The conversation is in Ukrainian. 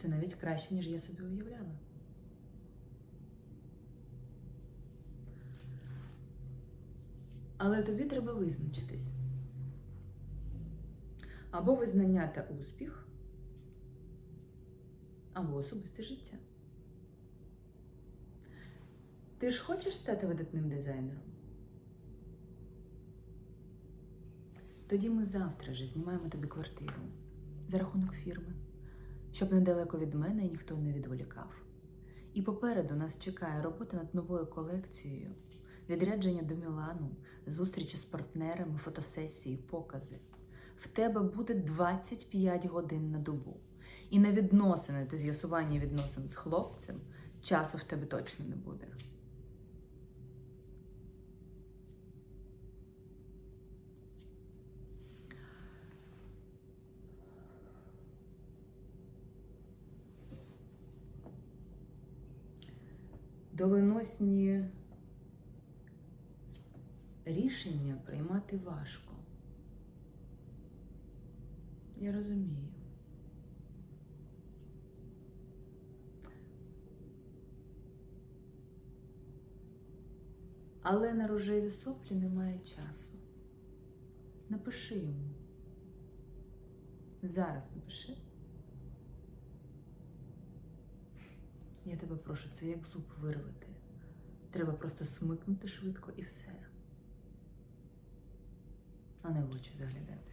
Це навіть краще, ніж я собі уявляла. Але тобі треба визначитись. Або визнання та успіх, або особисте життя. Ти ж хочеш стати видатним дизайнером? Тоді ми завтра же знімаємо тобі квартиру за рахунок фірми, щоб недалеко від мене ніхто не відволікав. І попереду нас чекає робота над новою колекцією, відрядження до Мілану, зустрічі з партнерами, фотосесії, покази. В тебе буде 25 годин на добу. І на відносини та з'ясування відносин з хлопцем часу в тебе точно не буде. Доленосні рішення приймати важко. Я розумію. Але на рожеві соплі немає часу. Напиши йому. Зараз напиши. Я тебе прошу, це як зуб вирвати. Треба просто смикнути швидко і все. А не в очі заглядати.